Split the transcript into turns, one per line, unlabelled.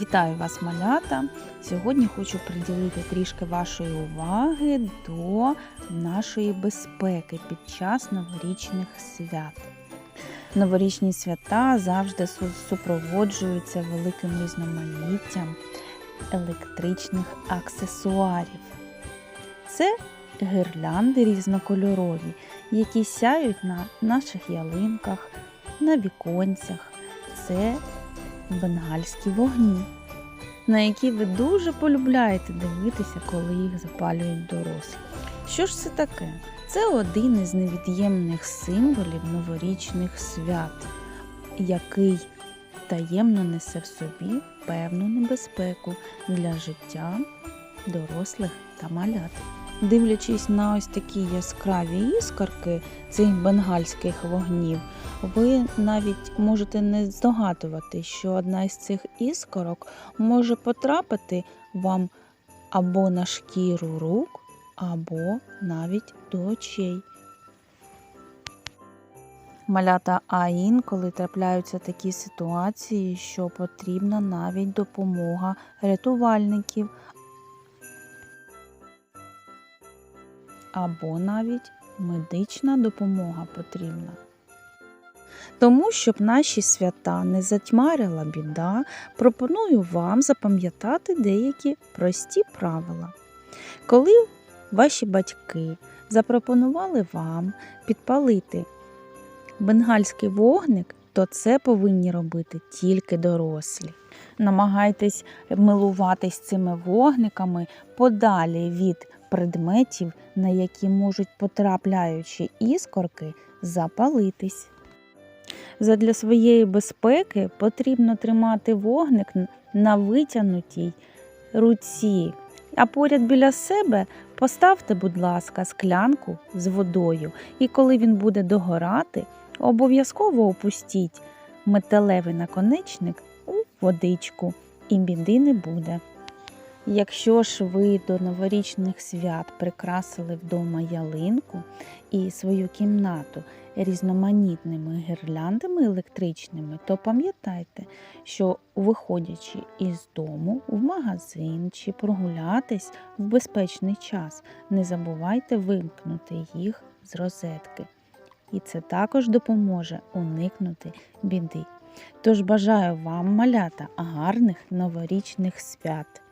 Вітаю вас, малята! Сьогодні хочу приділити трішки вашої уваги до нашої безпеки під час новорічних свят. Новорічні свята завжди супроводжуються великим різноманіттям електричних аксесуарів. Це гірлянди різнокольорові, які сяють на наших ялинках, на віконцях. Це бенгальські вогні, на які ви дуже полюбляєте дивитися, коли їх запалюють дорослі. Що ж це таке? Це один із невід'ємних символів новорічних свят, який таємно несе в собі певну небезпеку для життя дорослих та малят. Дивлячись на ось такі яскраві іскорки цих бенгальських вогнів, ви навіть можете не здогадувати, що одна із цих іскорок може потрапити вам або на шкіру рук, або навіть до очей. Малята, а інколи трапляються такі ситуації, що потрібна навіть допомога рятувальників, або навіть медична допомога потрібна. Тому, щоб наші свята не затьмарила біда, пропоную вам запам'ятати деякі прості правила. Коли ваші батьки запропонували вам підпалити бенгальський вогник, то це повинні робити тільки дорослі. Намагайтесь милуватись цими вогниками подалі від предметів, на які можуть потрапляючи іскорки, запалитись. Задля своєї безпеки потрібно тримати вогник на витягнутій руці. А поряд біля себе поставте, будь ласка, склянку з водою, і коли він буде догорати, обов'язково опустіть металевий наконечник у водичку, і біди не буде. Якщо ж ви до новорічних свят прикрасили вдома ялинку і свою кімнату різноманітними гірляндами електричними, то пам'ятайте, що виходячи із дому в магазин чи прогулятись в безпечний час, не забувайте вимкнути їх з розетки. І це також допоможе уникнути біди. Тож бажаю вам, малята, гарних новорічних свят!